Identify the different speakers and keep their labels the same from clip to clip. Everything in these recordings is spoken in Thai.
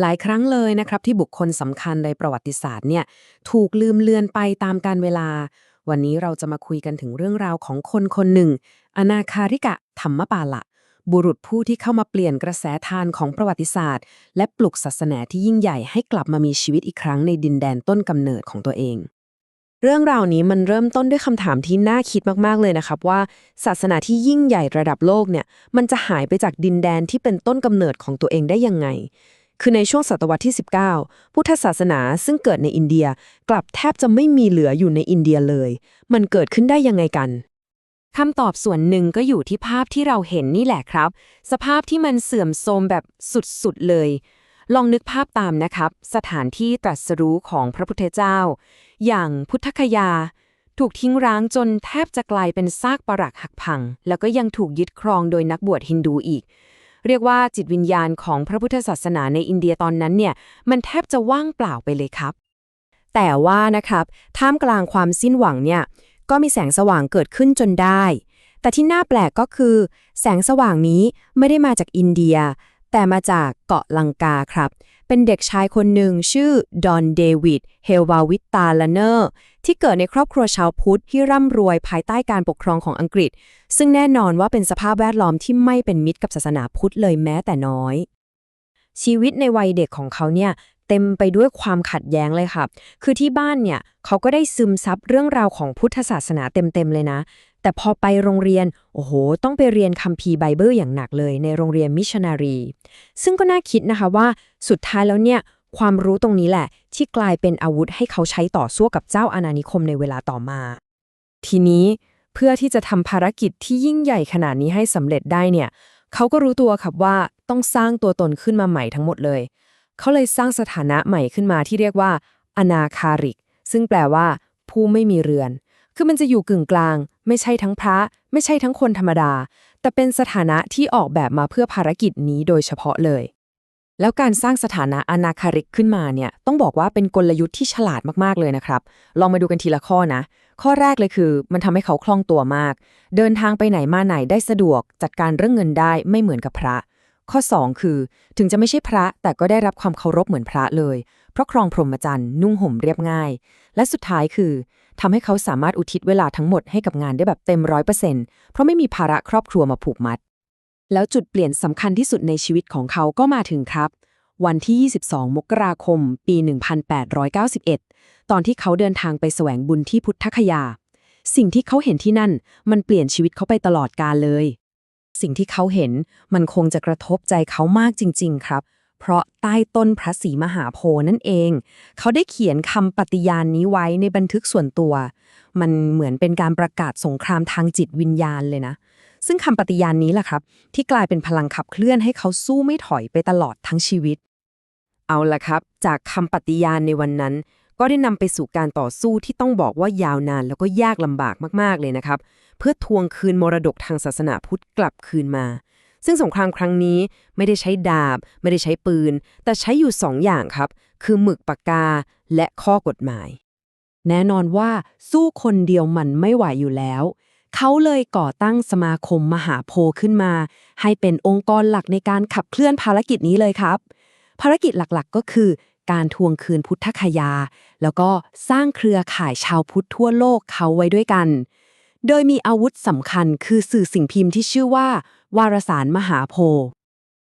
Speaker 1: หลายครั้งเลยนะครับที่บุคคลสำคัญในประวัติศาสตร์เนี่ยถูกลืมเลือนไปตามกาลเวลา วันนี้เราจะมาคุยกันถึงเรื่องราวของคนคนหนึ่ง อนาคาริกะธรรมปาละ บุรุษผู้ที่เข้ามาเปลี่ยนกระแสทานของประวัติศาสตร์ และปลุกศาสนาที่ยิ่งใหญ่ให้กลับมามีชีวิตอีกครั้งในดินแดนต้นกำเนิดของตัวเอง เรื่องราวนี้มันเริ่มต้นด้วยคำถามที่น่าคิดมากๆเลยนะครับว่า ศาสนาที่ยิ่งใหญ่ระดับโลกเนี่ยมันจะหายไปจากดินแดนที่เป็นต้นกำเนิดของตัวเองได้ยังไง คือในช่วงศตวรรษที่ 19 พุทธศาสนาซึ่งเกิดในอินเดียกลับแทบจะไม่มีเหลืออยู่ในอินเดียเลย มันเกิดขึ้นได้ยังไงกันคำตอบส่วนหนึ่งก็อยู่ที่ภาพที่เราเห็นนี่แหละครับ สภาพที่มันเสื่อมโทรมแบบสุดๆเลย ลองนึกภาพตามนะครับ สถานที่ตรัสรู้ของพระพุทธเจ้า อย่างพุทธคยา ถูกทิ้งร้างจนแทบจะกลายเป็นซากปรักหักพัง แล้วก็ยังถูกยึดครองโดยนักบวชฮินดูอีก เรียกว่าจิตวิญญาณของพระพุทธศาสนาในอินเดียตอนนั้นเนี่ยมันแทบจะว่างเปล่าไปเลยครับ แต่ว่านะครับท่ามกลางความสิ้นหวังเนี่ยก็มีแสงสว่างเกิดขึ้นจนได้ แต่ที่น่าแปลกก็คือ แสงสว่างนี้ไม่ได้มาจากอินเดีย แต่มาจากเกาะลังกาครับ เป็นเด็กชายคนหนึ่งชื่อดอนเดวิดเฮลวาวิตตาลเนอร์ ที่เกิดในครอบครัวชาวพุทธที่ร่ำรวยภายใต้การปกครองของอังกฤษ ซึ่งแน่นอนว่าเป็นสภาพแวดล้อมที่ไม่เป็นมิตรกับศาสนาพุทธเลยแม้แต่น้อย ชีวิตในวัยเด็กของเขาเนี่ยเต็มไปด้วยความขัดแย้งเลยครับคือที่บ้านเนี่ยเขาก็ได้ซึมซับเรื่องราวของพุทธศาสนาเต็มๆเลยนะ แต่พอไปโรงเรียน โอ้โห ต้องไปเรียนคัมภีร์ไบเบิลอย่างหนักเลยในโรงเรียนมิชชันนารี ซึ่งก็น่าคิดนะคะว่าสุดท้ายแล้วเนี่ย ความรู้ตรงนี้แหละ ที่กลายเป็นอาวุธให้เขาใช้ต่อสู้กับเจ้าอาณานิคมในเวลาต่อมา ทีนี้เพื่อที่จะทำภารกิจที่ยิ่งใหญ่ขนาดนี้ให้สำเร็จได้เนี่ย เขาก็รู้ตัวครับว่าต้องสร้างตัวตนขึ้นมาใหม่ทั้งหมดเลย เขาเลยสร้างสถานะใหม่ขึ้นมาที่เรียกว่าอนาคาริก ซึ่งแปลว่า ผู้ไม่มีเรือน คือมันจะอยู่กึ่งกลาง ไม่ใช่ทั้งพระ ไม่ใช่ทั้งคนธรรมดา แต่เป็นสถานะที่ออกแบบมาเพื่อภารกิจนี้โดยเฉพาะเลย แล้วการสร้างสถานะอนาคาริกขึ้นมาเนี่ยต้องบอกว่าเป็นกลยุทธ์ที่ฉลาดมากๆเลยนะครับ ลองมาดูกันทีละข้อนะ ข้อแรกเลยคือ มันทำให้เขาคล่องตัวมาก เดินทางไปไหนมาไหนได้สะดวก จัดการเรื่องเงินได้ไม่เหมือนกับพระ ข้อ 2 คือ ถึงจะไม่ใช่พระแต่ก็ได้รับความเคารพเหมือนพระเลย เพราะครองพรหมจรรย์นุ่งห่มเรียบง่าย และสุดท้ายคือทำให้เขาสามารถอุทิศเวลาทั้งหมดให้กับงานได้แบบเต็มร้อยเปอร์เซ็นต์เพราะไม่มีภาระครอบครัวมาผูกมัด แล้วจุดเปลี่ยนสำคัญที่สุดในชีวิตของเขาก็มาถึงครับ วันที่ 22 มกราคม ปี 1891 ตอนที่เขาเดินทางไปแสวงบุญที่พุทธคยา สิ่งที่เขาเห็นที่นั่นมันเปลี่ยนชีวิตเขาไปตลอดกาลเลย สิ่งที่เขาเห็นมันคงจะกระทบใจเขามากจริง ๆ ครับ เพราะใต้ต้นพระศรีมหาโพธิ์นั่นเอง เขาได้เขียนคำปฏิญาณนี้ไว้ในบันทึกส่วนตัว มันเหมือนเป็นการประกาศสงครามทางจิตวิญญาณเลยนะ ซึ่งคำปฏิญาณนี้แหละครับ ที่กลายเป็นพลังขับเคลื่อนให้เขาสู้ไม่ถอยไปตลอดทั้งชีวิต เอาละครับ จากคำปฏิญาณในวันนั้น ก็ได้นำไปสู่การต่อสู้ที่ต้องบอกว่ายาวนานแล้วก็ยากลำบากมากๆเลยนะครับ เพื่อทวงคืนมรดกทางศาสนาพุทธกลับคืนมา ซึ่งสงครามครั้งนี้ไม่ได้ใช้ดาบ ไม่ได้ใช้ปืน แต่ใช้อยู่สองอย่างครับ คือหมึกปากกาและข้อกฎหมายแน่นอนว่าสู้คนเดียวมันไม่ไหวอยู่แล้ว เขาเลยก่อตั้งสมาคมมหาโพขึ้นมา ให้เป็นองค์กรหลักในการขับเคลื่อนภารกิจนี้เลยครับ ภารกิจหลักๆ ก็คือ การทวงคืนพุทธคยา แล้วก็สร้างเครือข่ายชาวพุทธทั่วโลกเขาไว้ด้วยกัน โดยมีอาวุธสำคัญคือสื่อสิ่งพิมพ์ที่ชื่อว่า วารสารมหาโพ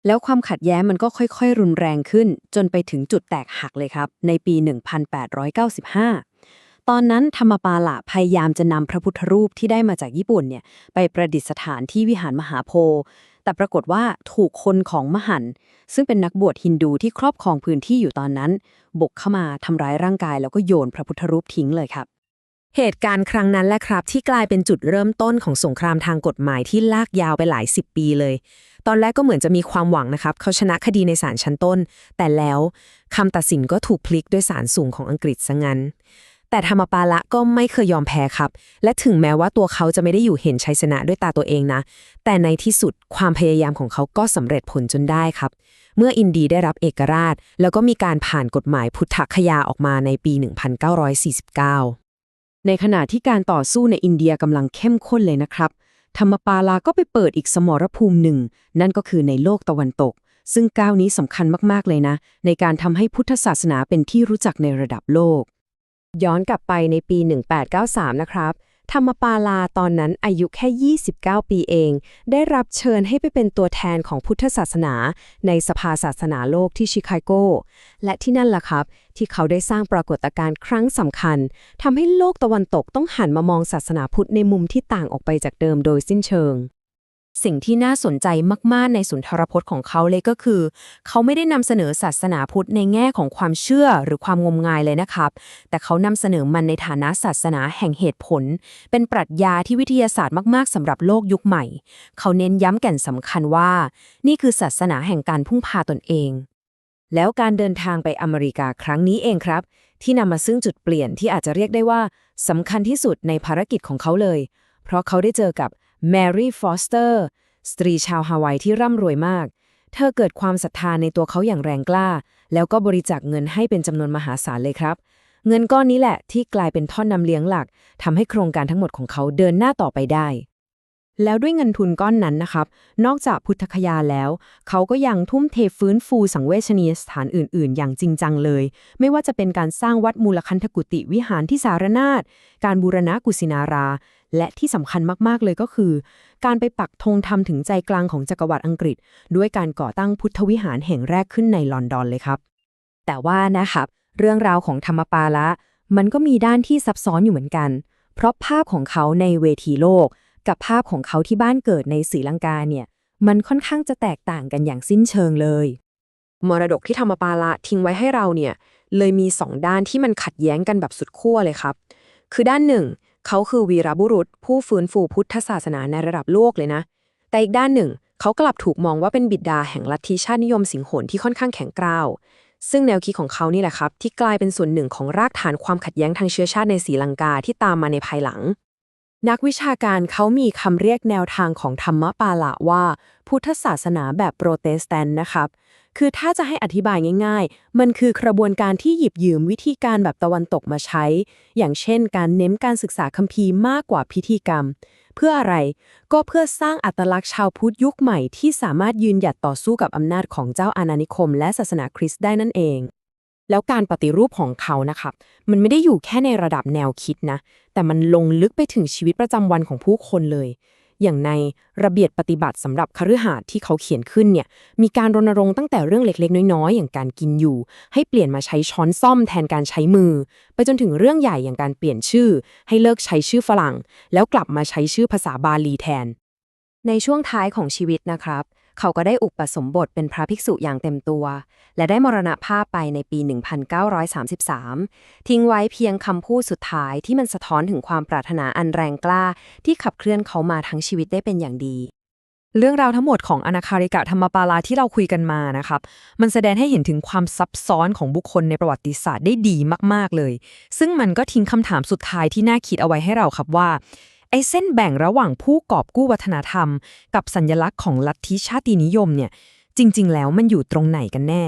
Speaker 1: แล้วความขัดแย้งมันก็ค่อย ๆ รุนแรงขึ้น จนไปถึงจุดแตกหักเลยครับ ในปี 1895 ตอนนั้นธรรมปาละพยายามจะนำพระพุทธรูปที่ได้มาจากญี่ปุ่นเนี่ยไปประดิษฐานที่วิหารมหาโพธิ์แต่ปรากฏว่าถูกคนของมหันต์ซึ่งเป็นนักบวชฮินดูที่ครอบครองพื้นที่อยู่ตอนนั้น บุกเข้ามาทำร้ายร่างกายแล้วก็โยนพระพุทธรูปทิ้งเลยครับ เหตุการณ์ครั้งนั้นแหละครับ ที่กลายเป็นจุดเริ่มต้นของสงครามทางกฎหมายที่ลากยาวไปหลายสิบปีเลย ตอนแรกก็เหมือนจะมีความหวังนะครับ เขาชนะคดีในศาลชั้นต้น แต่แล้วคำตัดสินก็ถูกพลิกด้วยศาลสูงของอังกฤษซะงั้น แต่ธรรมปาละก็ไม่เคยยอมแพ้ครับ และถึงแม้ว่าตัวเขาจะไม่ได้อยู่เห็นชัยชนะด้วยตาตัวเองนะ แต่ในที่สุดความพยายามของเขาก็สำเร็จผลจนได้ครับ เมื่ออินเดียได้รับเอกราช แล้วก็มีการผ่านกฎหมายพุทธคยาออกมาในปี 1949 ในขณะที่การต่อสู้ในอินเดียกำลังเข้มข้นเลยนะครับ ธรรมปาลาก็ไปเปิดอีกสมรภูมิหนึ่ง นั่นก็คือในโลกตะวันตก ซึ่งก้าวนี้สำคัญมากๆเลยนะ ในการทำให้พุทธศาสนาเป็นที่รู้จักในระดับโลก ย้อนกลับไปในปี 1893 นะครับธรรมปาลาตอนนั้นอายุแค่ 29 ปีเอง ได้รับเชิญให้ไปเป็นตัวแทนของพุทธศาสนา ในสภาศาสนาโลกที่ชิคาโก และที่นั่นล่ะครับ ที่เขาได้สร้างปรากฏการณ์ครั้งสำคัญทำให้โลกตะวันตกต้องหันมามองศาสนาพุทธในมุมที่ต่างออกไปจากเดิมโดยสิ้นเชิง สิ่งที่น่าสนใจมาก ๆ ในสุนทรพจน์ของเขาเลยก็คือ เขาไม่ได้นำเสนอศาสนาพุทธในแง่ของความเชื่อหรือความงมงายเลยนะครับ แต่เขานำเสนอมันในฐานะศาสนาแห่งเหตุผล เป็นปรัชญาที่วิทยาศาสตร์มาก ๆสำหรับโลกยุคใหม่ เขาเน้นย้ำแก่นสำคัญว่า นี่คือศาสนาแห่งการพึ่งพาตนเอง แล้วการเดินทางไปอเมริกาครั้งนี้เองครับ ที่นำมาซึ่งจุดเปลี่ยนที่อาจจะเรียกได้ว่าสำคัญที่สุดในภารกิจของเขาเลย เพราะเขาได้เจอกับ แมรี่ฟอสเตอร์สตรีชาวฮาวายที่ร่ำรวยมาก เธอเกิดความศรัทธาในตัวเขาอย่างแรงกล้า แล้วก็บริจาคเงินให้เป็นจำนวนมหาศาลเลยครับ เงินก้อนนี้แหละที่กลายเป็นท่อนนำเลี้ยงหลักทำให้โครงการทั้งหมดของเขาเดินหน้าต่อไปได้แล้วด้วยเงินทุนก้อนนั้นนะครับ นอกจากพุทธคยาแล้ว เขาก็ยังทุ่มเทฟื้นฟูสังเวชนียสถานอื่น ๆ อย่างจริงจังเลย ไม่ว่าจะเป็นการสร้างวัดมูลคันธกุติวิหารที่สารนาฏการบูรณะกุสินารา และที่สำคัญมากๆเลยก็คือ การไปปักธงทำถึงใจกลางของจักรวรรดิอังกฤษ ด้วยการก่อตั้งพุทธวิหารแห่งแรกขึ้นในลอนดอนเลยครับ แต่ว่านะครับ เรื่องราวของธรรมปาละ มันก็มีด้านที่ซับซ้อนอยู่เหมือนกัน เพราะภาพของเขาในเวทีโลก กับภาพของเขาที่บ้านเกิดในศรีลังกาเนี่ย มันค่อนข้างจะแตกต่างกันอย่างสิ้นเชิงเลย มรดกที่ธรรมปาละทิ้งไว้ให้เราเนี่ยเลยมีสองด้านที่มันขัดแย้งกันแบบสุดขั้วเลยครับ คือด้านหนึ่ง เขาคือวีรบุรุษ ผู้ฟื้นฟูพุทธศาสนาในระดับโลกเลยนะ แต่อีกด้านหนึ่ง เขากลับถูกมองว่าเป็นบิดาแห่งลัทธิชาตินิยมสิงหนที่ค่อนข้างแข็งกร้าว ซึ่งแนวคิดของเขานี่แหละครับ ที่กลายเป็นส่วนหนึ่งของรากฐานความขัดแย้งทางเชื้อชาติในศรีลังกาที่ตามมาในภายหลัง นักวิชาการเขามีคำเรียกแนวทางของธรรมปาละว่า พุทธศาสนาแบบโปรเตสแตนต์นะครับ คือถ้าจะให้อธิบายง่ายๆ มันคือกระบวนการที่หยิบยืมวิธีการแบบตะวันตกมาใช้ อย่างเช่น การเน้นการศึกษาคัมภีร์มากกว่าพิธีกรรม เพื่ออะไรก็เพื่อสร้างอัตลักษณ์ชาวพุทธยุคใหม่ที่สามารถยืนหยัดต่อสู้กับอำนาจของเจ้าอาณานิคม และศาสนาคริสต์ได้นั่นเอง แล้วการปฏิรูปของเขานะครับมันไม่ได้อยู่แค่ในระดับแนวคิดนะ แต่มันลงลึกไปถึงชีวิตประจำวันของผู้คนเลย อย่างในระเบียบปฏิบัติสำหรับคฤหาสน์ที่เขาเขียนขึ้นเนี่ย มีการรณรงค์ตั้งแต่เรื่องเล็กๆ น้อยๆ อย่างการกินอยู่ ให้เปลี่ยนมาใช้ช้อนซ่อมแทนการใช้มือ ไปจนถึงเรื่องใหญ่อย่างการเปลี่ยนชื่อ ให้เลิกใช้ชื่อฝรั่ง แล้วกลับมาใช้ชื่อภาษาบาลีแทน ในช่วงท้ายของชีวิตนะครับ เขาก็ได้อุปสมบทเป็นพระภิกษุอย่างเต็มตัว และได้มรณภาพไปในปี 1933 ทิ้งไว้เพียงคำพูดสุดท้ายที่มันสะท้อนถึงความปรารถนาอันแรงกล้า ที่ขับเคลื่อนเขามาทั้งชีวิตได้เป็นอย่างดี เรื่องราวทั้งหมดของอนาคาริกะธรรมปาลาที่เราคุยกันมานะครับ มันแสดงให้เห็นถึงความซับซ้อนของบุคคลในประวัติศาสตร์ได้ดีมากๆเลย ซึ่งมันก็ทิ้งคำถามสุดท้ายที่น่าคิดเอาไว้ให้เราครับว่า ไอ้เส้นแบ่งระหว่างผู้กอบกู้วัฒนธรรม กับสัญลักษณ์ของลัทธิชาตินิยมเนี่ย จริง ๆ แล้วมันอยู่ตรงไหนกันแน่